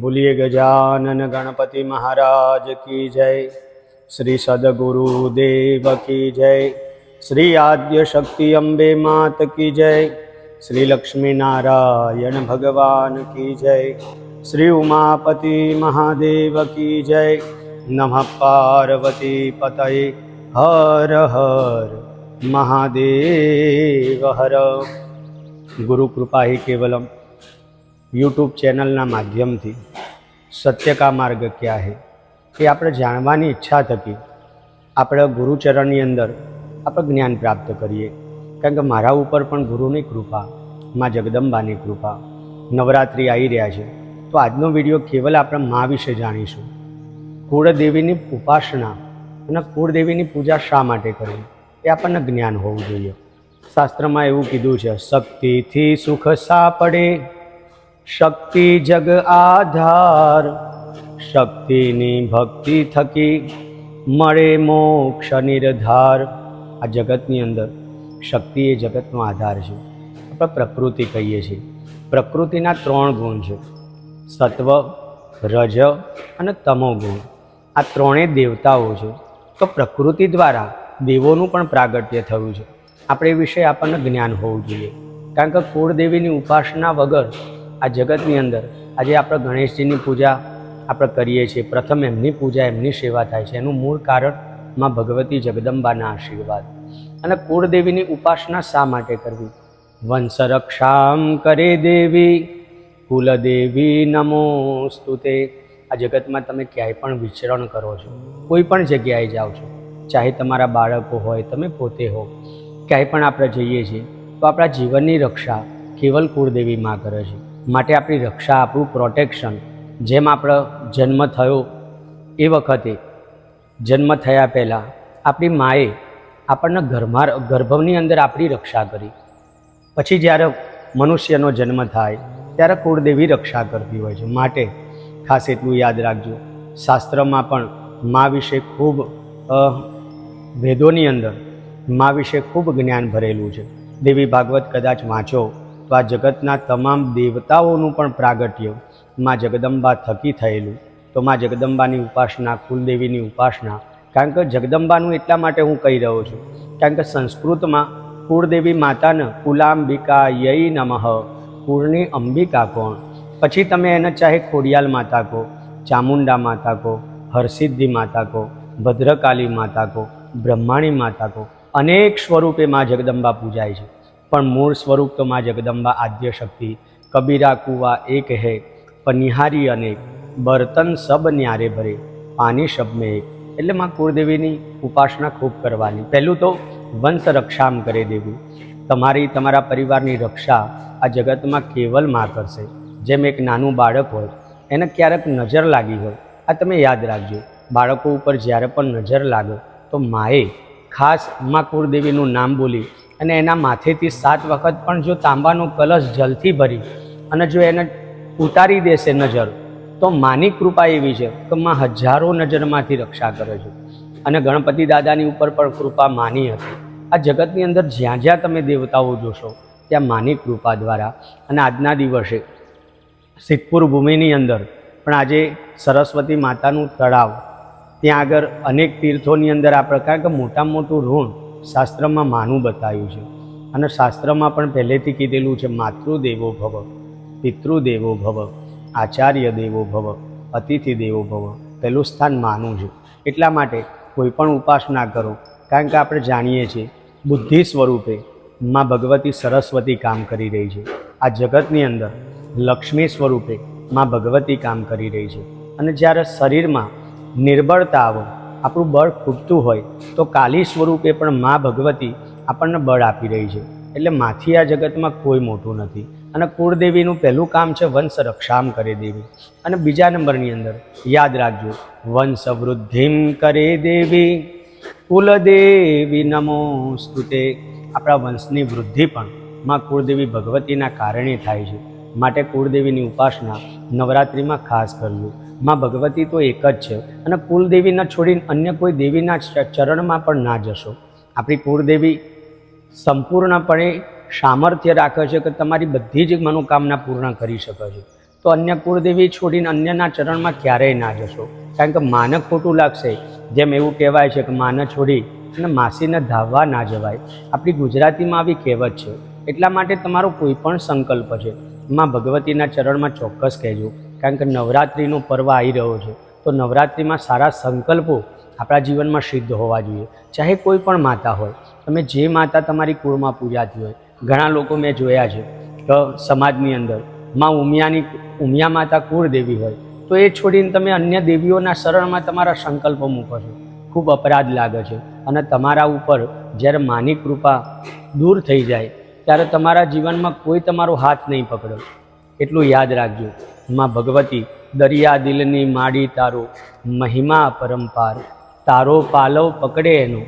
બોલીએ ગજાનન ગણપતિ મહારાજ કી જય. શ્રી સદગુરુ દેવ કી જય. શ્રી આદ્ય શક્તિ અંબે માત કી જય. શ્રી લક્ષ્મીનારાયણ ભગવાન કી જય. શ્રી ઉમાપતિ મહાદેવ કી જય. નમઃ પાર્વતી પતય. હર હર મહાદેવ હર. ગુરુ કૃપા હિ કેવલમ યુટ્યુબ ચેનલના માધ્યમથી સત્ય કા માર્ગ ક્યાં હે? એ આપણે જાણવાની ઈચ્છા થકી આપણે ગુરુચરણની અંદર આપણે જ્ઞાન પ્રાપ્ત કરીએ. કારણ કે મારા ઉપર પણ ગુરુની કૃપા, માં જગદંબાની કૃપા નવરાત્રિ આવી રહ્યા છે. તો આજનો વીડિયો કેવલ આપણે મા વિશે જાણીશું. કુળદેવીની ઉપાસના અને કુળદેવીની પૂજા શા માટે કરવી? એ આપણને જ્ઞાન હોવું જોઈએ. શાસ્ત્રમાં એવું કીધું છે, શક્તિથી સુખ સાપડે શક્તિ જગ આધાર. શક્તિની ભક્તિ થકી મળે મોક્ષ નિર્ધાર. આ જગતની અંદર શક્તિ એ જગતનો આધાર છે. આપણે પ્રકૃતિ કહીએ છીએ. પ્રકૃતિના ત્રણ ગુણ છે. સત્વ, રજ અને તમો ગુણ. આ ત્રણેય દેવતાઓ છે. તો પ્રકૃતિ દ્વારા દેવોનું પણ પ્રાગટ્ય થયું છે. આપણે એ વિશે આપણને જ્ઞાન હોવું જોઈએ. કારણ કે કુળદેવીની ઉપાસના વગર આ જગતની અંદર આજે આપણે ગણેશજીની પૂજા આપણે કરીએ છીએ. પ્રથમ એમની પૂજા, એમની સેવા થાય છે. એનું મૂળ કારણમાં ભગવતી જગદંબાના આશીર્વાદ. અને કુળદેવીની ઉપાસના શા માટે કરવી? વંશરક્ષામ કરે દેવી, કુલદેવી નમોસ્તુતે આ જગતમાં તમે ક્યાંય પણ વિચરણ કરો છો, કોઈ પણ જગ્યાએ જાઓ છો, ચાહે તમારા બાળકો હોય, તમે પોતે હો, ક્યાંય પણ આપણે જઈએ છીએ, તો આપણા જીવનની રક્ષા કેવલ કુળદેવી માં કરે છે. માટે આપણી રક્ષા, આપણું પ્રોટેક્શન જેમ આપણો જન્મ થયો એ વખતે, જન્મ થયા પહેલાં આપણી માએ આપણને ગર્ભમાં ગર્ભની અંદર આપણી રક્ષા કરી. પછી જ્યારે મનુષ્યનો જન્મ થાય, ત્યારે કુળદેવી રક્ષા કરતી હોય છે. માટે ખાસ એટલું યાદ રાખજો, શાસ્ત્રમાં પણ મા વિશે ખૂબ વેદોની અંદર મા વિશે ખૂબ જ્ઞાન ભરેલું છે. દેવી ભાગવત કદાચ વાંચો તો આ જગતના તમામ દેવતાઓનું પણ પ્રાગટ્ય. માં જગદંબા થકી થયેલું. તો મા જગદંબાની ઉપાસના, કુલદેવીની ઉપાસના. કારણ કે જગદંબાનું એટલા માટે હું કહી રહ્યો છું. કારણ કે સંસ્કૃતમાં કુળદેવી માતાને કુલાંબિકા યઈ નમઃ. કુળની અંબિકા કોણ? પછી તમે એને ચાહે ખોડિયાલ માતા કહો, ચામુંડા માતા કહો, હરસિદ્ધિ માતા કહો, ભદ્રકાલી માતા કહો, બ્રહ્માણી માતા કહો. અનેક સ્વરૂપે મા જગદંબા પૂજાય છે. પણ મૂળ સ્વરૂપ તો મા જગદંબા આદ્ય શક્તિ, કબીરા કુવા એક હે પનિહારી અનેક બર્તન સબ ન્યારે ભરે પાણી શબ મેં એક. એટલે માં કુળદેવીની ઉપાસના ખૂબ કરવાની. પહેલું તો વંશ રક્ષામ કરે દેવી. તમારી, તમારા પરિવારની રક્ષા આ જગતમાં કેવલમાં કરશે. જેમ એક નાનું બાળક હોય, એને ક્યારેક નજર લાગી હોય, આ તમે યાદ રાખજો. બાળકો ઉપર જ્યારે પણ નજર લાગે, તો માએ ખાસ મા કુળદેવીનું નામ બોલી અને એના માથેથી સાત વખત પણ જો તાંબાનો કલશ જલથી ભરી અને જો એને ઉતારી દેશે નજર, તો માની કૃપા એવી છે કે માં હજારો નજરમાંથી રક્ષા કરે છે. અને ગણપતિ દાદાની ઉપર પણ કૃપા માની હતી. આ જગતની અંદર જ્યાં જ્યાં તમે દેવતાઓ જોશો, ત્યાં માની કૃપા દ્વારા અને આજના દિવસે સિદ્ધપુર ભૂમિની અંદર પણ આજે સરસ્વતી માતાનું તળાવ, ત્યાં આગળ અનેક તીર્થોની અંદર આ પ્રકાર કે મોટા મોટું ઋણ શાસ્ત્રમાં માનું બતાવ્યું છે. અને શાસ્ત્રમાં પણ પહેલેથી કીધેલું છે, માતૃદેવો ભવ, પિતૃદેવો ભવ, આચાર્ય દેવો ભવ, અતિથિ દેવો ભવ. પહેલું સ્થાન માનું છે. એટલા માટે કોઈ પણ ઉપાસના કરો. કારણ કે આપણે જાણીએ છીએ, બુદ્ધિ સ્વરૂપે માં ભગવતી સરસ્વતી કામ કરી રહી છે. આ જગતની અંદર લક્ષ્મી સ્વરૂપે માં ભગવતી કામ કરી રહી છે. અને જ્યારે શરીરમાં નિર્બળતા આવે આપણું બળ ખૂટતું હોય તો કાલી સ્વરૂપે પણ મા ભગવતી આપણને બળ આપી રહી છે. એટલે માથી આ જગતમાં કોઈ મોટું નથી. અને કુળદેવીનું પહેલું કામ છે વંશ રક્ષામ કરે દેવી. અને બીજા નંબરની અંદર યાદ રાખજો, વંશ વૃદ્ધિમ કરે દેવી. કુલદેવી નમો સ્તુતે આપણા વંશની વૃદ્ધિ પણ માં કુળદેવી ભગવતીના કારણે થાય છે. માટે કુળદેવીની ઉપાસના નવરાત્રિમાં ખાસ કરવી. માં ભગવતી તો એક જ છે અને કુલદેવીના છોડીને અન્ય કોઈ દેવીના ચરણમાં પણ ના જશો. આપણી કુળદેવી સંપૂર્ણપણે સામર્થ્ય રાખે છે કે તમારી બધી જ મનોકામના પૂર્ણ કરી શકે છે. તો અન્ય કુળદેવી છોડીને અન્યના ચરણમાં ક્યારેય ના જશો. કારણ કે માને ખોટું લાગશે. જેમ એવું કહેવાય છે કે માને છોડી અને માસીને ધાવવા ના જવાય. આપણી ગુજરાતીમાં આવી કહેવત છે. એટલા માટે તમારો કોઈ પણ સંકલ્પ છે. માં ભગવતીના ચરણમાં ચોક્કસ કહેજો. કારણ કે નવરાત્રિનો પર્વ આવી રહ્યો છે. તો નવરાત્રિમાં સારા સંકલ્પો આપણા જીવનમાં સિદ્ધ હોવા જોઈએ. ચાહે કોઈ પણ માતા હોય, તમે જે માતા તમારી કુળમાં પૂજાતી હોય, ઘણા લોકો મેં જોયા છે કે સમાજની અંદર. માં ઉમિયાની, ઉમિયા માતા કુળદેવી હોય, તો એ છોડીને તમે અન્ય દેવીઓના શરણમાં તમારા સંકલ્પો મૂકો છો. ખૂબ અપરાધ લાગે છે. અને તમારા ઉપર જ્યારે માની કૃપા દૂર થઈ જાય ત્યારે તમારા જીવનમાં કોઈ તમારો હાથ નહીં પકડો. એટલું યાદ રાખજો, માં ભગવતી, દરિયા દિલની માડી તારો, મહિમા પરંપાર તારો પાલવ પકડે એનો,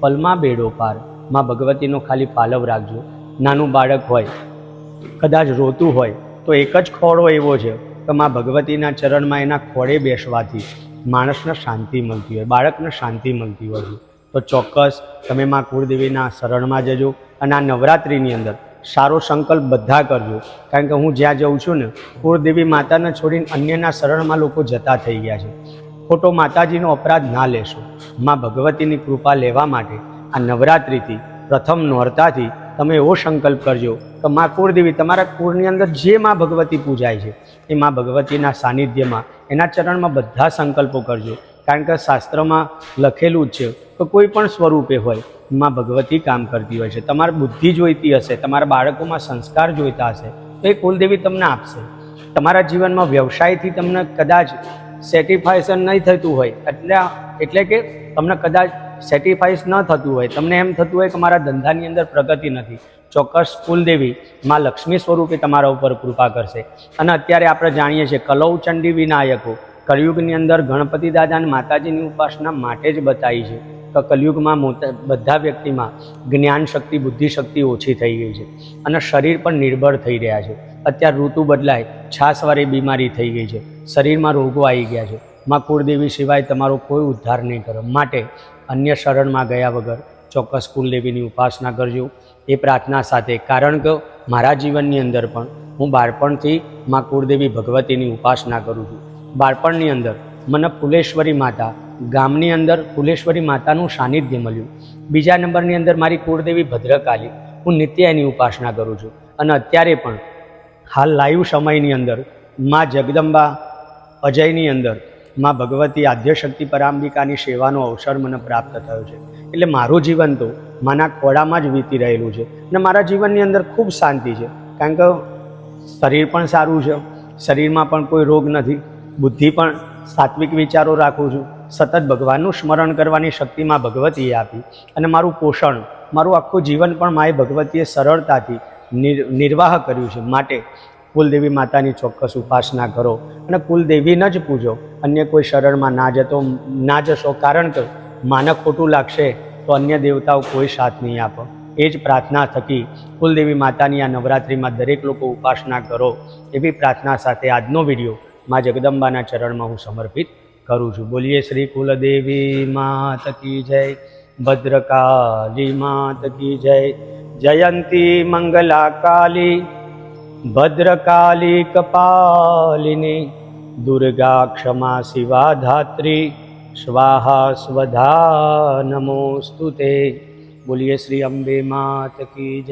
પલમાં બેડો પાર. માં ભગવતીનો ખાલી પાલવ રાખજો. નાનું બાળક હોય, કદાચ રોતું હોય, તો એક જ ખોળો એવો છે કે માં ભગવતીના ચરણમાં એના ખોળે બેસવાથી માણસને શાંતિ મળતી હોય, બાળકને શાંતિ મળતી હોય. તો ચોક્કસ તમે માં કુળદેવીના શરણમાં જજો અને આ નવરાત્રિની અંદર સારો સંકલ્પ બધા કરજો. કારણ કે હું જ્યાં જઉં છું ને, કુળદેવી માતાને છોડીને અન્યના શરણમાં લોકો જતા થઈ ગયા છે. ખોટો માતાજીનો અપરાધ ના લેશો. માં ભગવતીની કૃપા લેવા માટે આ નવરાત્રિથી, પ્રથમ નોરતાથી તમે એવો સંકલ્પ કરજો કે માં કુળદેવી તમારા કુળની અંદર જે માં ભગવતી પૂજાય છે, એ માં ભગવતીના સાનિધ્યમાં, એના ચરણમાં બધા સંકલ્પો કરજો. કારણ કે શાસ્ત્રમાં લખેલું જ છે કે કોઈ પણ સ્વરૂપે હોય, માં ભગવતી કામ કરતી હોય છે. તમારે બુદ્ધિ જોઈતી હશે, તમારા બાળકોમાં સંસ્કાર જોઈતા હશે, તો એ કુલદેવી તમને આપશે. તમારા જીવનમાં વ્યવસાયથી તમને કદાચ સેટિસ્ફાઈશન નહીં થતું હોય, એટલે એટલે કે તમને કદાચ સેટિસ્ફાઈસ ન થતું હોય. તમને એમ થતું હોય કે મારા ધંધાની અંદર પ્રગતિ નથી. ચોક્કસ કુલદેવી માં લક્ષ્મી સ્વરૂપે તમારા ઉપર કૃપા કરશે. અને અત્યારે આપણે જાણીએ છીએ કલૌ ચંડી વિનાયકો. કલયુગની અંદર ગણપતિ દાદા અને માતાજીની ઉપાસના માટે જ બતાવી છે તો કલયુગમાં મોટા બધા વ્યક્તિમાં જ્ઞાન શક્તિ, બુદ્ધિ શક્તિ ઓછી થઈ ગઈ છે અને શરીર પણ નિર્ભર થઈ રહ્યા છે. અત્યારે ઋતુ બદલાય છાસવારી બીમારી થઈ ગઈ છે, શરીરમાં રોગો આવી ગયા છે. માં કુળદેવી સિવાય તમારો કોઈ ઉદ્ધાર નહીં કરો. માટે અન્ય શરણમાં ગયા વગર ચોક્કસ કુલદેવીની ઉપાસના કરજો. એ પ્રાર્થના સાથે કારણ કે મારા જીવનની અંદર પણ હું બાળપણથી માં કુળદેવી ભગવતીની ઉપાસના કરું છું. બાળપણની અંદર મને ફુલેશ્વરી માતા, ગામની અંદર ફુલેશ્વરી માતાનું સાનિધ્ય મળ્યું. બીજા નંબરની અંદર મારી કુળદેવી ભદ્રકાલી. હું નિત્ય એની ઉપાસના કરું છું. અને અત્યારે પણ હાલ લાઈવ સમયની અંદર મા જગદંબા અજયની અંદર મા ભગવતી આદ્યશક્તિ પરાંબિકાની સેવાનો અવસર મને પ્રાપ્ત થયો છે. એટલે મારું જીવન તો માના ખોળામાં જ વીતી રહેલું છે. અને મારા જીવનની અંદર ખૂબ શાંતિ છે. કારણ કે શરીર પણ સારું છે. શરીરમાં પણ કોઈ રોગ નથી. બુદ્ધિ પણ સાત્વિક વિચારો રાખું છું. સતત ભગવાનનું સ્મરણ કરવાની શક્તિમાં ભગવતીએ આપી અને મારું પોષણ, મારું આખું જીવન પણ માએ ભગવતીએ સરળતાથી નિર, નિર્વાહ કર્યું છે. માટે કુલદેવી માતાની ચોક્કસ ઉપાસના કરો અને કુલદેવીને જ પૂજો. અન્ય કોઈ શરણમાં ના જતો, ના જશો કારણ કે માને ખોટું લાગશે તો અન્ય દેવતાઓ કોઈ સાથ નહીં આપે. એ જ પ્રાર્થના થકી કુલદેવી માતાની આ નવરાત્રિમાં દરેક લોકો ઉપાસના કરો એવી પ્રાર્થના સાથે આજનો વીડિયો મા જગદંબાના ચરણમાં હું સમર્પિત કરું છું. બોલીએ શ્રી કુલદેવી, માત કી જય. ભદ્રકાલી, માત કી જય. જયંતી મંગલા કાલી ભદ્રકાલી કપાલિની, દુર્ગા ક્ષમા શિવા ધાત્રી સ્વાહા સ્વધા નમોસ્તુ તે બોલીએ શ્રી અંબે માત કી જય.